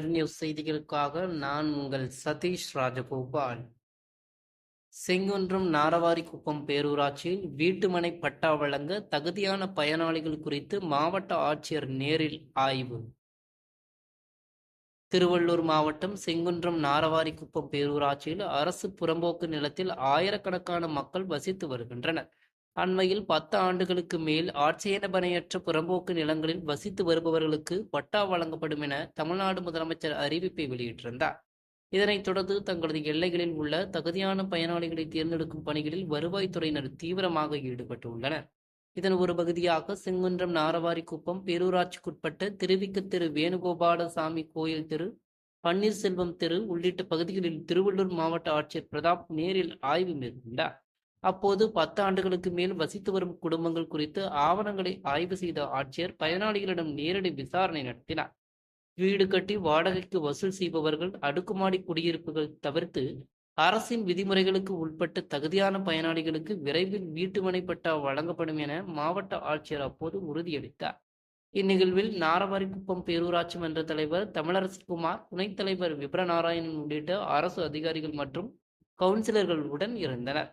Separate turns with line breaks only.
News செய்திகளுக்காக நான் உங்கள் சதீஷ் ராஜகோபால். செங்குன்றம் நாரவாரிக்குப்பம் பேரூராட்சியில் வீட்டுமனை பட்டா வழங்க தகுதியான பயனாளிகள் குறித்து மாவட்ட ஆட்சியர் நேரில் ஆய்வு. திருவள்ளூர் மாவட்டம் செங்குன்றம் நாரவாரிக்குப்பம் பேரூராட்சியில் அரசு புறம்போக்கு நிலத்தில் ஆயிரக்கணக்கான மக்கள் வசித்து வருகின்றனர். அண்மையில் பத்து ஆண்டுகளுக்கு மேல் ஆட்சேபனையற்ற புறம்போக்கு நிலங்களில் வசித்து வருபவர்களுக்கு பட்டா வழங்கப்படும் என தமிழ்நாடு முதலமைச்சர் அறிவிப்பை வெளியிட்டிருந்தார். இதனைத் தொடர்ந்து தங்களது எல்லைகளில் உள்ள தகுதியான பயனாளிகளை தேர்ந்தெடுக்கும் பணிகளில் வருவாய்த்துறையினர் தீவிரமாக ஈடுபட்டுள்ளனர். இதன் ஒரு பகுதியாக செங்குன்றம் நாரவாரிக்குப்பம் பேரூராட்சிக்குட்பட்ட திருவிக்கு திரு வேணுகோபாலசாமி கோயில் தெரு பன்னீர்செல்வம் தெரு உள்ளிட்ட பகுதிகளில் திருவள்ளூர் மாவட்ட ஆட்சியர் பிரதாப் நேரில் ஆய்வு மேற்கொண்டார். அப்போது பத்து ஆண்டுகளுக்கு மேல் வசித்து வரும் குடும்பங்கள் குறித்து ஆவணங்களை ஆய்வு செய்த ஆட்சியர் பயனாளிகளிடம் நேரடி விசாரணை நடத்தினார். வீடு கட்டி வாடகைக்கு வசூல் செய்பவர்கள் அடுக்குமாடி குடியிருப்புகள் தவிர்த்து அரசின் விதிமுறைகளுக்கு உட்பட்டு தகுதியான பயனாளிகளுக்கு விரைவில் வீட்டுமனை பட்டா வழங்கப்படும் என மாவட்ட ஆட்சியர் அப்போது உறுதியளித்தார். இந்நிகழ்வில் நாரவாரிக்குப்பம் பேரூராட்சி மன்ற தலைவர் தமிழரசு குமார் துணைத் தலைவர் விபரநாராயணன் உள்ளிட்ட அரசு அதிகாரிகள் மற்றும் கவுன்சிலர்களுடன் இருந்தனர்.